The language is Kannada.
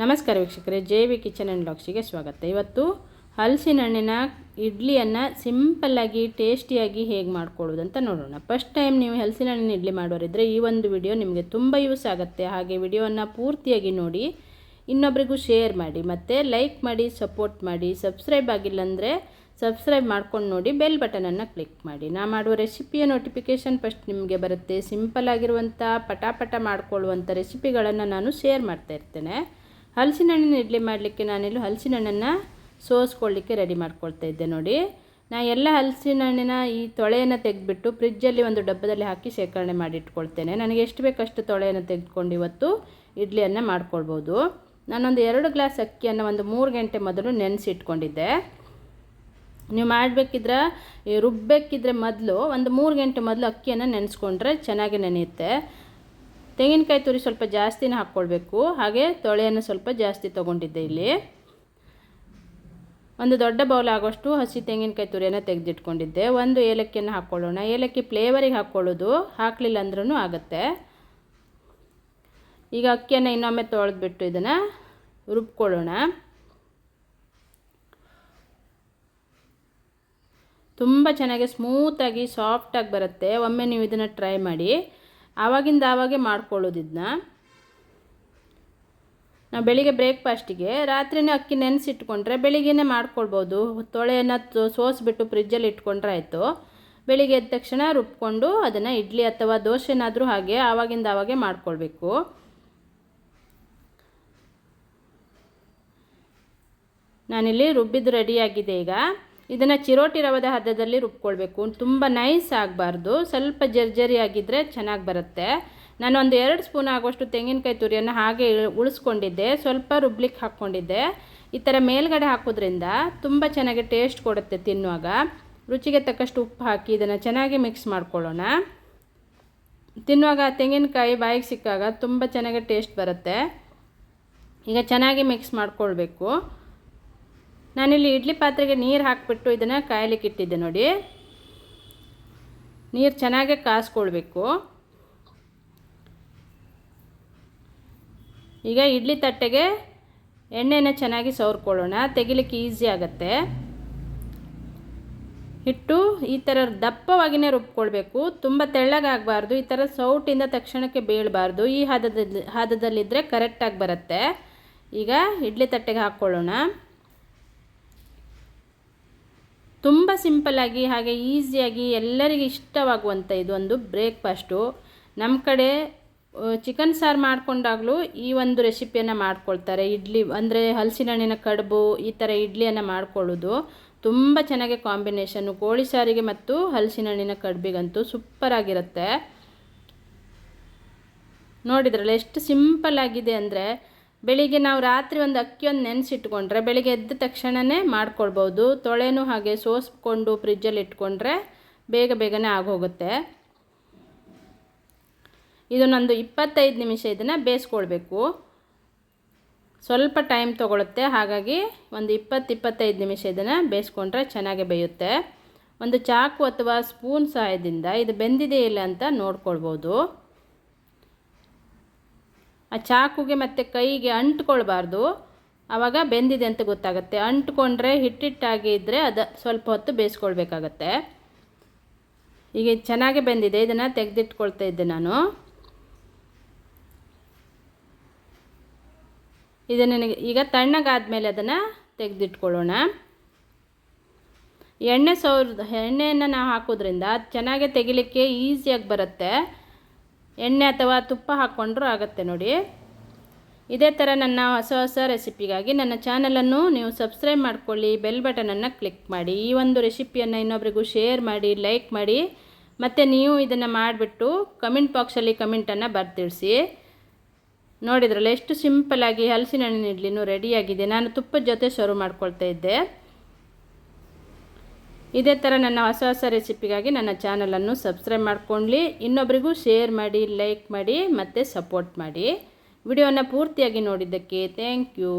ನಮಸ್ಕಾರ ವೀಕ್ಷಕರೇ, ಜೆ ವಿ ಕಿಚನ್ ಆ್ಯಂಡ್ ಲಾಕ್ಸಿಗೆ ಸ್ವಾಗತ. ಇವತ್ತು ಹಲಸಿನ ಹಣ್ಣಿನ ಇಡ್ಲಿಯನ್ನು ಸಿಂಪಲ್ಲಾಗಿ ಟೇಸ್ಟಿಯಾಗಿ ಹೇಗೆ ಮಾಡ್ಕೊಳ್ಳೋದಂತ ನೋಡೋಣ. ಫಸ್ಟ್ ಟೈಮ್ ನೀವು ಹಲಸಿನ ಹಣ್ಣಿನ ಇಡ್ಲಿ ಮಾಡೋರಿದ್ದರೆ ಈ ಒಂದು ವಿಡಿಯೋ ನಿಮಗೆ ತುಂಬ ಯೂಸ್ ಆಗುತ್ತೆ. ಹಾಗೆ ವಿಡಿಯೋವನ್ನು ಪೂರ್ತಿಯಾಗಿ ನೋಡಿ, ಇನ್ನೊಬ್ರಿಗೂ ಶೇರ್ ಮಾಡಿ, ಮತ್ತು ಲೈಕ್ ಮಾಡಿ, ಸಪೋರ್ಟ್ ಮಾಡಿ, ಸಬ್ಸ್ಕ್ರೈಬ್ ಆಗಿಲ್ಲ ಅಂದರೆ ಸಬ್ಸ್ಕ್ರೈಬ್ ಮಾಡ್ಕೊಂಡು ನೋಡಿ, ಬೆಲ್ ಬಟನನ್ನು ಕ್ಲಿಕ್ ಮಾಡಿ. ನಾ ಮಾಡುವ ರೆಸಿಪಿಯ ನೋಟಿಫಿಕೇಷನ್ ಫಸ್ಟ್ ನಿಮಗೆ ಬರುತ್ತೆ. ಸಿಂಪಲ್ ಆಗಿರುವಂಥ ಪಟಾಪಟ ಮಾಡಿಕೊಳ್ಳುವಂಥ ರೆಸಿಪಿಗಳನ್ನು ನಾನು ಶೇರ್ ಮಾಡ್ತಾ ಇರ್ತೇನೆ. ಹಲಸಿನ ಹಣ್ಣಿನ ಇಡ್ಲಿ ಮಾಡಲಿಕ್ಕೆ ನಾನಿಲ್ಲಿ ಹಲಸಿನ ಹಣ್ಣನ್ನು ಸೋಸ್ಕೊಳ್ಳಿಕ್ಕೆ ರೆಡಿ ಮಾಡ್ಕೊಳ್ತಾ ಇದ್ದೆ ನೋಡಿ. ನಾ ಎಲ್ಲ ಹಲಸಿನ ಹಣ್ಣಿನ ಈ ತೊಳೆಯನ್ನು ತೆಗೆದುಬಿಟ್ಟು ಫ್ರಿಜ್ಜಲ್ಲಿ ಒಂದು ಡಬ್ಬದಲ್ಲಿ ಹಾಕಿ ಶೇಖರಣೆ ಮಾಡಿ ಇಟ್ಕೊಳ್ತೇನೆ. ನನಗೆ ಎಷ್ಟು ಬೇಕಷ್ಟು ತೊಳೆಯನ್ನು ತೆಗೆದುಕೊಂಡು ಇವತ್ತು ಇಡ್ಲಿಯನ್ನು ಮಾಡ್ಕೊಳ್ಬೋದು. ನಾನೊಂದು ಎರಡು ಗ್ಲಾಸ್ ಅಕ್ಕಿಯನ್ನು ಒಂದು ಮೂರು ಗಂಟೆ ಮೊದಲು ನೆನೆಸಿ ಇಟ್ಕೊಂಡಿದ್ದೆ ನೀವು ಮಾಡಬೇಕಿದ್ರೆ ರುಬ್ಬಬೇಕಿದ್ರೆ ಮೊದಲು ಒಂದು ಮೂರು ಗಂಟೆ ಮೊದಲು ಅಕ್ಕಿಯನ್ನು ನೆನೆಸ್ಕೊಂಡ್ರೆ ಚೆನ್ನಾಗಿ ನೆನೆಯುತ್ತೆ. ತೆಂಗಿನಕಾಯಿ ತುರಿ ಸ್ವಲ್ಪ ಜಾಸ್ತಿನೇ ಹಾಕ್ಕೊಳ್ಬೇಕು. ಹಾಗೆ ತೊಳೆಯನ್ನು ಸ್ವಲ್ಪ ಜಾಸ್ತಿ ತೊಗೊಂಡಿದ್ದೆ ಇಲ್ಲಿ. ಒಂದು ದೊಡ್ಡ ಬೌಲ್ ಆಗೋಷ್ಟು ಹಸಿ ತೆಂಗಿನಕಾಯಿ ತುರಿಯನ್ನು ತೆಗೆದಿಟ್ಕೊಂಡಿದ್ದೆ. ಒಂದು ಏಲಕ್ಕಿಯನ್ನು ಹಾಕ್ಕೊಳ್ಳೋಣ. ಏಲಕ್ಕಿ ಫ್ಲೇವರಿಗೆ ಹಾಕ್ಕೊಳ್ಳೋದು ಹಾಕಲಿಲ್ಲ ಅಂದ್ರೂ ಆಗುತ್ತೆ. ಈಗ ಅಕ್ಕಿಯನ್ನು ಇನ್ನೊಮ್ಮೆ ತೊಳೆದ್ಬಿಟ್ಟು ಇದನ್ನು ರುಬ್ಕೊಳ್ಳೋಣ. ತುಂಬ ಚೆನ್ನಾಗಿ ಸ್ಮೂತಾಗಿ ಸಾಫ್ಟಾಗಿ ಬರುತ್ತೆ. ಒಮ್ಮೆ ನೀವು ಇದನ್ನು ಟ್ರೈ ಮಾಡಿ. ಆವಾಗಿಂದ ಆವಾಗೆ ಮಾಡ್ಕೊಳ್ಳೋದು ಇದನ್ನ ನಾವು ಬೆಳಿಗ್ಗೆ ಬ್ರೇಕ್ಫಾಸ್ಟಿಗೆ ರಾತ್ರಿನೇ ಅಕ್ಕಿ ನೆನೆಸಿಟ್ಕೊಂಡ್ರೆ ಬೆಳಿಗ್ಗೆನೇ ಮಾಡ್ಕೊಳ್ಬೋದು. ತೊಳೆಯನ್ನು ಸೋಸಿಬಿಟ್ಟು ಫ್ರಿಜ್ಜಲ್ಲಿ ಇಟ್ಕೊಂಡ್ರೆ ಆಯಿತು ಬೆಳಿಗ್ಗೆ ಎದ್ದ ತಕ್ಷಣ ರುಬ್ಕೊಂಡು ಅದನ್ನು ಇಡ್ಲಿ ಅಥವಾ ದೋಸೆನಾದರೂ ಹಾಗೆ ಆವಾಗಿಂದ ಆವಾಗೆ ಮಾಡ್ಕೊಳ್ಬೇಕು. ನಾನಿಲ್ಲಿ ರುಬ್ಬಿದ್ದು ರೆಡಿಯಾಗಿದೆ ಈಗ. ಇದನ್ನು ಚಿರೋಟಿ ರವದ ಹದದಲ್ಲಿ ರುಬ್ಕೊಳ್ಬೇಕು. ತುಂಬ ನೈಸ್ ಆಗಬಾರ್ದು. ಸ್ವಲ್ಪ ಜರ್ಜರಿ ಆಗಿದ್ದರೆ ಚೆನ್ನಾಗಿ ಬರುತ್ತೆ. ನಾನು ಒಂದು ಎರಡು ಸ್ಪೂನ್ ಆಗುವಷ್ಟು ತೆಂಗಿನಕಾಯಿ ತುರಿಯನ್ನು ಹಾಗೆ ಉಳಿಸ್ಕೊಂಡಿದ್ದೆ. ಸ್ವಲ್ಪ ರುಬ್ಲಿಕ್ಕೆ ಹಾಕ್ಕೊಂಡಿದ್ದೆ ಈ ಥರ ಮೇಲ್ಗಡೆ ಹಾಕೋದ್ರಿಂದ ತುಂಬ ಚೆನ್ನಾಗಿ ಟೇಸ್ಟ್ ಕೊಡುತ್ತೆ ತಿನ್ನುವಾಗ. ರುಚಿಗೆ ತಕ್ಕಷ್ಟು ಉಪ್ಪು ಹಾಕಿ ಇದನ್ನು ಚೆನ್ನಾಗಿ ಮಿಕ್ಸ್ ಮಾಡ್ಕೊಳ್ಳೋಣ. ತಿನ್ನುವಾಗ ತೆಂಗಿನಕಾಯಿ ಬಾಯಿಗೆ ಸಿಕ್ಕಾಗ ತುಂಬ ಚೆನ್ನಾಗಿ ಟೇಸ್ಟ್ ಬರುತ್ತೆ. ಈಗ ಚೆನ್ನಾಗಿ ಮಿಕ್ಸ್ ಮಾಡ್ಕೊಳ್ಬೇಕು. ನಾನಿಲ್ಲಿ ಇಡ್ಲಿ ಪಾತ್ರೆಗೆ ನೀರು ಹಾಕಿಬಿಟ್ಟು ಇದನ್ನು ಕಾಯಲಿಕ್ಕೆ ಇಟ್ಟಿದ್ದೆ ನೋಡಿ. ನೀರು ಚೆನ್ನಾಗೆ ಕಾಸ್ಕೊಳ್ಬೇಕು. ಈಗ ಇಡ್ಲಿ ತಟ್ಟೆಗೆ ಎಣ್ಣೆನ ಚೆನ್ನಾಗಿ ಸವರ್ಕೊಳ್ಳೋಣ. ತೆಗಿಲಿಕ್ಕೆ ಈಸಿ ಆಗುತ್ತೆ. ಹಿಟ್ಟು ಈ ಥರ ದಪ್ಪವಾಗಿಯೇ ರುಬ್ಕೊಳ್ಬೇಕು. ತುಂಬ ತೆಳ್ಳಗಾಗಬಾರ್ದು. ಈ ಥರ ಸೌಟಿಂದ ತಕ್ಷಣಕ್ಕೆ ಬೀಳಬಾರ್ದು. ಈ ಹದದಲ್ಲಿ ಹದದಲ್ಲಿದ್ದರೆ ಕರೆಕ್ಟಾಗಿ ಬರುತ್ತೆ. ಈಗ ಇಡ್ಲಿ ತಟ್ಟೆಗೆ ಹಾಕ್ಕೊಳ್ಳೋಣ. ತುಂಬ ಸಿಂಪಲ್ಲಾಗಿ ಹಾಗೆ ಈಸಿಯಾಗಿ ಎಲ್ಲರಿಗೆ ಇಷ್ಟವಾಗುವಂಥ ಇದೊಂದು ಬ್ರೇಕ್ಫಾಸ್ಟು. ನಮ್ಮ ಕಡೆ ಚಿಕನ್ ಸಾರು ಮಾಡಿಕೊಂಡಾಗಲೂ ಈ ಒಂದು ರೆಸಿಪಿಯನ್ನು ಮಾಡ್ಕೊಳ್ತಾರೆ. ಇಡ್ಲಿ ಅಂದರೆ ಹಲಸಿನ ಹಣ್ಣಿನ ಕಡುಬು, ಈ ಥರ ಇಡ್ಲಿಯನ್ನು ಮಾಡ್ಕೊಳ್ಳೋದು. ತುಂಬ ಚೆನ್ನಾಗಿ ಕಾಂಬಿನೇಷನ್ನು ಕೋಳಿ ಸಾರಿಗೆ ಮತ್ತು ಹಲಸಿನ ಹಣ್ಣಿನ ಕಡುಬಿಗಂತೂ ಸೂಪರಾಗಿರುತ್ತೆ ನೋಡಿದ್ರಲ್ಲ ಎಷ್ಟು ಸಿಂಪಲ್ ಆಗಿದೆ ಅಂದರೆ ಬೆಳಿಗ್ಗೆ ನಾವು ರಾತ್ರಿ ಒಂದು ಅಕ್ಕಿಯೊಂದು ನೆನೆಸಿಟ್ಕೊಂಡ್ರೆ ಬೆಳಿಗ್ಗೆ ಎದ್ದ ತಕ್ಷಣವೇ ಮಾಡ್ಕೊಳ್ಬೋದು. ತೊಳೆನೂ ಹಾಗೆ ಸೋಸ್ಕೊಂಡು ಫ್ರಿಜ್ಜಲ್ಲಿ ಇಟ್ಕೊಂಡ್ರೆ ಬೇಗ ಬೇಗನೆ ಆಗೋಗುತ್ತೆ. ಇದನ್ನೊಂದು ಇಪ್ಪತ್ತೈದು ನಿಮಿಷ ಇದನ್ನು ಬೇಯಿಸ್ಕೊಳ್ಬೇಕು. ಸ್ವಲ್ಪ ಟೈಮ್ ತೊಗೊಳುತ್ತೆ. ಹಾಗಾಗಿ ಒಂದು ಇಪ್ಪತ್ತು, ಇಪ್ಪತ್ತೈದು ನಿಮಿಷ ಇದನ್ನು ಬೇಯಿಸ್ಕೊಂಡ್ರೆ ಚೆನ್ನಾಗಿ ಬೇಯುತ್ತೆ. ಒಂದು ಚಾಕು ಅಥವಾ ಸ್ಪೂನ್ ಸಹಾಯದಿಂದ ಇದು ಬೆಂದಿದೆ ಇಲ್ಲ ಅಂತ ನೋಡ್ಕೊಳ್ಬೋದು. ಆ ಚಾಕುಗೆ ಮತ್ತು ಕೈಗೆ ಅಂಟ್ಕೊಳ್ಬಾರ್ದು. ಆವಾಗ ಬೆಂದಿದೆ ಅಂತ ಗೊತ್ತಾಗುತ್ತೆ. ಅಂಟ್ಕೊಂಡ್ರೆ ಹಿಟ್ಟಿಟ್ಟಾಗಿ ಇದ್ದರೆ ಅದು ಸ್ವಲ್ಪ ಹೊತ್ತು ಬೇಯಿಸ್ಕೊಳ್ಬೇಕಾಗತ್ತೆ. ಈಗ ಚೆನ್ನಾಗಿ ಬೆಂದಿದೆ. ಇದನ್ನು ತೆಗೆದಿಟ್ಕೊಳ್ತಾ ಇದ್ದೆ ನಾನು. ಇದು ನನಗೆ ಈಗ ತಣ್ಣಗಾದ್ಮೇಲೆ ಅದನ್ನು ತೆಗೆದಿಟ್ಕೊಳ್ಳೋಣ. ಎಣ್ಣೆ ಸೌರ್ ಎಣ್ಣೆಯನ್ನು ನಾವು ಹಾಕೋದ್ರಿಂದ ಚೆನ್ನಾಗೆ ತೆಗಿಲಿಕ್ಕೆ ಈಸಿಯಾಗಿ ಬರುತ್ತೆ. ಎಣ್ಣೆ ಅಥವಾ ತುಪ್ಪ ಹಾಕ್ಕೊಂಡ್ರೂ ಆಗುತ್ತೆ ನೋಡಿ. ಇದೇ ಥರ ನನ್ನ ಹೊಸ ಹೊಸ ರೆಸಿಪಿಗಾಗಿ ನನ್ನ ಚಾನಲನ್ನು ನೀವು ಸಬ್ಸ್ಕ್ರೈಬ್ ಮಾಡ್ಕೊಳ್ಳಿ ಬೆಲ್ ಬಟನನ್ನು ಕ್ಲಿಕ್ ಮಾಡಿ, ಈ ಒಂದು ರೆಸಿಪಿಯನ್ನು ಇನ್ನೊಬ್ರಿಗೂ ಶೇರ್ ಮಾಡಿ ಲೈಕ್ ಮಾಡಿ, ಮತ್ತು ನೀವು ಇದನ್ನು ಮಾಡಿಬಿಟ್ಟು ಕಮೆಂಟ್ ಬಾಕ್ಸಲ್ಲಿ ಕಮೆಂಟನ್ನು ಬರ್ತಿಳಿಸಿ ನೋಡಿದ್ರಲ್ಲ, ಎಷ್ಟು ಸಿಂಪಲ್ಲಾಗಿ ಹಲಸಿನ ಹಣ್ಣಿನ ಇಡ್ಲಿನೂ ರೆಡಿಯಾಗಿದೆ ನಾನು ತುಪ್ಪದ ಜೊತೆ ಶುರು ಮಾಡ್ಕೊಳ್ತಾ ಇದ್ದೆ. ಇದೇ ಥರ ನನ್ನ ಹೊಸ ಹೊಸ ರೆಸಿಪಿಗಾಗಿ ನನ್ನ ಚಾನಲನ್ನು ಸಬ್ಸ್ಕ್ರೈಬ್ ಮಾಡ್ಕೊಳ್ಳಿ. ಇನ್ನೊಬ್ರಿಗೂ ಶೇರ್ ಮಾಡಿ ಲೈಕ್ ಮಾಡಿ, ಮತ್ತು ಸಪೋರ್ಟ್ ಮಾಡಿ. ವಿಡಿಯೋನ ಪೂರ್ತಿಯಾಗಿ ನೋಡಿದ್ದಕ್ಕೆ ಥ್ಯಾಂಕ್ ಯು